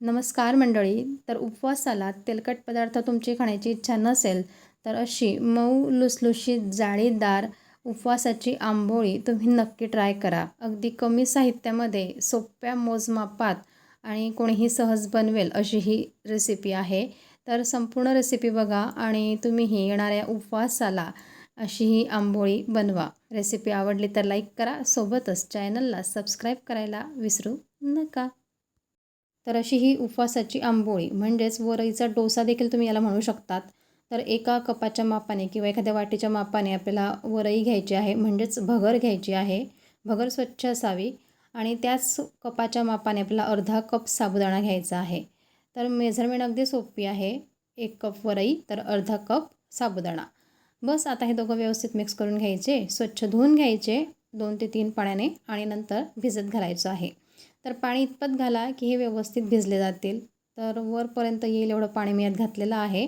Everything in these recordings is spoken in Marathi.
नमस्कार मंडळी. तर उपवासाला तेलकट पदार्थ तुमची खाण्याची इच्छा नसेल तर अशी मऊ लुसलुशीत जाळीदार उपवासाची आंबोळी तुम्ही नक्की ट्राय करा. अगदी कमी साहित्यामध्ये सोप्या मोजमापात आणि कोणीही सहज बनवेल अशी ही रेसिपी आहे. तर संपूर्ण रेसिपी बघा आणि तुम्हीही येणाऱ्या उपवासाला अशी ही आंबोळी बनवा. रेसिपी आवडली तर लाईक करा. सोबतच चॅनलला सबस्क्राईब करायला विसरू नका. तर अशी ही उपवासाची आंबोळी म्हणजेच वरईचा डोसा देखील तुम्ही याला म्हणू शकतात. तर एका कपाच्या मापाने किंवा एखाद्या वाटीच्या मापाने आपल्याला वरई घ्यायची आहे म्हणजेच भगर घ्यायची आहे. भगर स्वच्छ असावी आणि त्याच कपाच्या मापाने आपल्याला अर्धा कप साबुदाणा घ्यायचा आहे. तर मेझरमेंट अगदी सोपी आहे. एक कप वरई तर अर्धा कप साबुदाणा. बस आता हे दोघं व्यवस्थित मिक्स करून घ्यायचे. स्वच्छ धुवून घ्यायचे दोन ते तीन पाण्याने आणि नंतर भिजत घालायचं आहे. तर पाणी इतपत घाला की हे व्यवस्थित भिजले जातील. तर वरपर्यंत येईल एवढं पाणी मी यात घातलेलं आहे.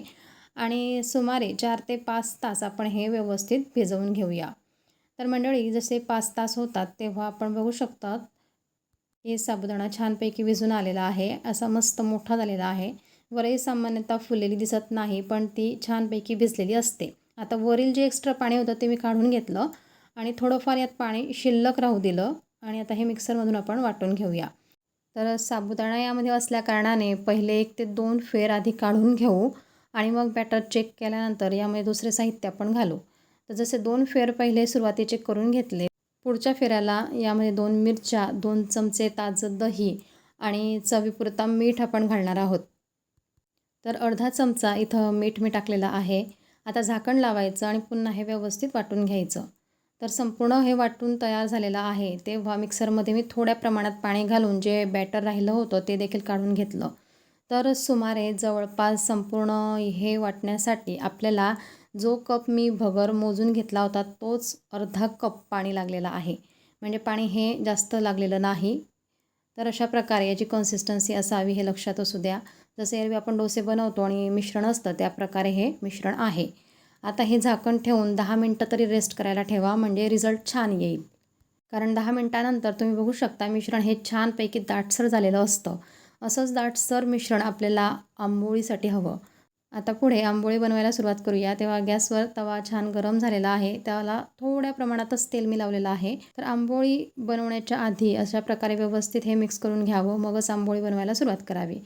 आणि सुमारे चार ते पाच तास आपण हे व्यवस्थित भिजवून घेऊया. तर मंडळी जसे पाच तास होतात तेव्हा आपण बघू शकतात हे साबुदाणा छानपैकी भिजून आलेला आहे. असा मस्त मोठा झालेला आहे. वरही सामान्यतः फुललेली दिसत नाही पण ती छानपैकी भिजलेली असते. आता वरील जे एक्स्ट्रा पाणी होतं ते मी काढून घेतलं आणि थोडंफार यात पाणी शिल्लक राहू दिलं. आणि आता हे मिक्सरमधून आपण वाटून घेऊया. तर साबुदाणा यामध्ये असल्याकारणाने पहिले एक ते दोन फेर आधी काढून घेऊ आणि मग बॅटर चेक केल्यानंतर यामध्ये दुसरे साहित्य आपण घालू. तर जसे दोन फेर पहिले सुरुवातीचे करून घेतले पुढच्या फेऱ्याला यामध्ये दोन मिरच्या दोन चमचे ताजं दही आणि चवीपुरता मीठ आपण घालणार आहोत. तर अर्धा चमचा इथं मीठ मी टाकलेलं आहे. आता झाकण लावायचं आणि पुन्हा हे व्यवस्थित वाटून घ्यायचं. तर संपूर्ण हे वाटून तयार झालेलं आहे. तेव्हा मिक्सरमध्ये मी थोड्या प्रमाणात पाणी घालून जे बॅटर राहिलं होतं ते देखील काढून घेतलं. तर सुमारे जवळपास संपूर्ण हे वाटण्यासाठी आपल्याला जो कप मी भगर मोजून घेतला होता तोच अर्धा कप पाणी लागलेला आहे. म्हणजे पाणी हे जास्त लागलेलं नाही. तर अशा प्रकारे याची कन्सिस्टन्सी असावी हे लक्षात असू द्या. जसे एरवी आपण डोसे बनवतो आणि मिश्रण असतं त्या प्रकारे हे मिश्रण आहे. आता हे झाकण ठेवून दहा मिनटं तरी रेस्ट करायला ठेवा म्हणजे रिझल्ट छान येईल. कारण दहा मिनटानंतर तुम्ही बघू शकता मिश्रण हे छानपैकी दाटसर झालेलं असतं. असंच दाटसर मिश्रण आपल्याला आंबोळीसाठी हवं. आता पुढे आंबोळी बनवायला सुरुवात करूया. तेव्हा गॅसवर तवा छान गरम झालेला आहे. त्याला थोड्या प्रमाणातच तेल मी लावलेलं आहे. तर आंबोळी बनवण्याच्या आधी अशा प्रकारे व्यवस्थित हे मिक्स करून घ्यावं. मगच आंबोळी बनवायला सुरुवात करावी.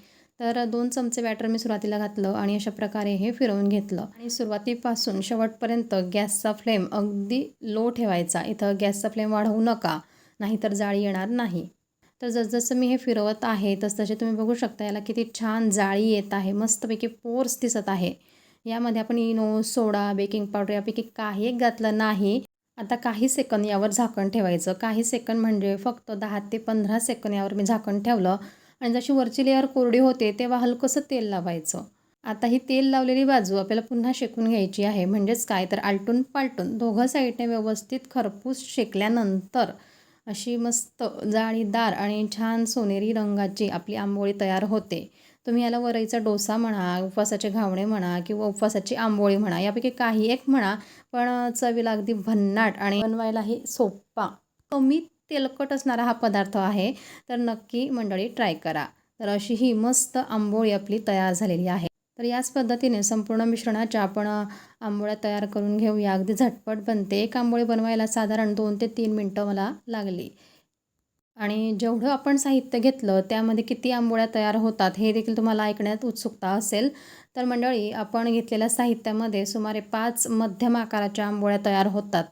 तर दोन चमचे बॅटर मी सुरुवातीला घातलं आणि अशा प्रकारे हे फिरवून घेतलं. आणि सुरुवातीपासून शेवटपर्यंत गॅसचा फ्लेम अगदी लो ठेवायचा. इथं गॅसचा फ्लेम वाढवू नका नाहीतर जाळी येणार नाही. तर जसजसं मी हे फिरवत आहे तसतसे तुम्ही बघू शकता याला किती छान जाळी येत आहे मस्तपैकी पोर्स दिसत आहे. यामध्ये आपण इनो सोडा बेकिंग पावडर यापैकी काही एक घातलं नाही. आता काही सेकंद यावर झाकण ठेवायचं. काही सेकंद म्हणजे फक्त दहा ते पंधरा सेकंद यावर मी झाकण ठेवलं. आणि जशी वरची लेअर कोरडी होते तेव्हा हलकंसं तेल लावायचं. आता ही तेल लावलेली बाजू आपल्याला पुन्हा शेकून घ्यायची आहे. म्हणजेच काय? तर आलटून पालटून दोघं साईडने व्यवस्थित खरपूस शेकल्यानंतर अशी मस्त जाळीदार आणि छान सोनेरी रंगाची आपली आंबोळी तयार होते. तुम्ही याला वरईचा डोसा म्हणा उपवासाचे घावणे म्हणा किंवा उपवासाची आंबोळी म्हणा यापैकी काही एक म्हणा पण चवीला अगदी भन्नाट आणि बनवायलाही सोपा. कमी तेलकट असणारा हा पदार्थ आहे तर नक्की मंडळी ट्राय करा. तर अशी ही मस्त आंबोळी आपली तयार झालेली आहे. तर याच पद्धतीने संपूर्ण मिश्रणाच्या आपण आंबोळ्या तयार करून घेऊया. अगदी झटपट बनते. एक आंबोळी बनवायला साधारण दोन ते तीन मिनटं मला लागली. आणि जेवढं आपण साहित्य घेतलं त्यामध्ये किती आंबोळ्या तयार होतात हे देखील तुम्हाला ऐकण्यात उत्सुकता असेल. तर मंडळी आपण घेतलेल्या साहित्यामध्ये सुमारे पाच मध्यम आकाराच्या आंबोळ्या तयार होतात.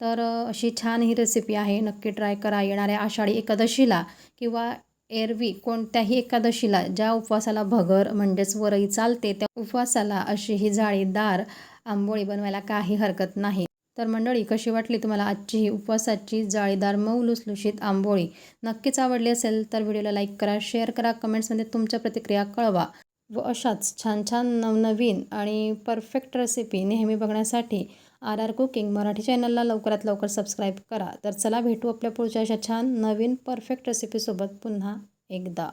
तर अशी छान ही रेसिपी आहे. नक्की ट्राय करा. येणाऱ्या आषाढी एकादशीला किंवा एरवी कोणत्याही एकादशीला ज्या उपवासाला भगर म्हणजेच वरई चालते त्या उपवासाला अशी ही जाळीदार आंबोळी बनवायला काही हरकत नाही. तर मंडळी कशी वाटली तुम्हाला आजची ही उपवासाची जाळीदार मऊ लुसलुशीत आंबोळी? नक्कीच आवडली असेल तर व्हिडिओला लाईक करा शेअर करा कमेंट्समध्ये तुमच्या प्रतिक्रिया कळवा. व अशाच छान छान नवनवीन आणि परफेक्ट रेसिपी नेहमी बघण्यासाठी आर आर कुकिंग मराठी चॅनलला लवकरात लवकर सबस्क्राईब करा. तर चला भेटू आपल्या पुढच्या अशा छान नवीन परफेक्ट रेसिपीसोबत पुन्हा एकदा.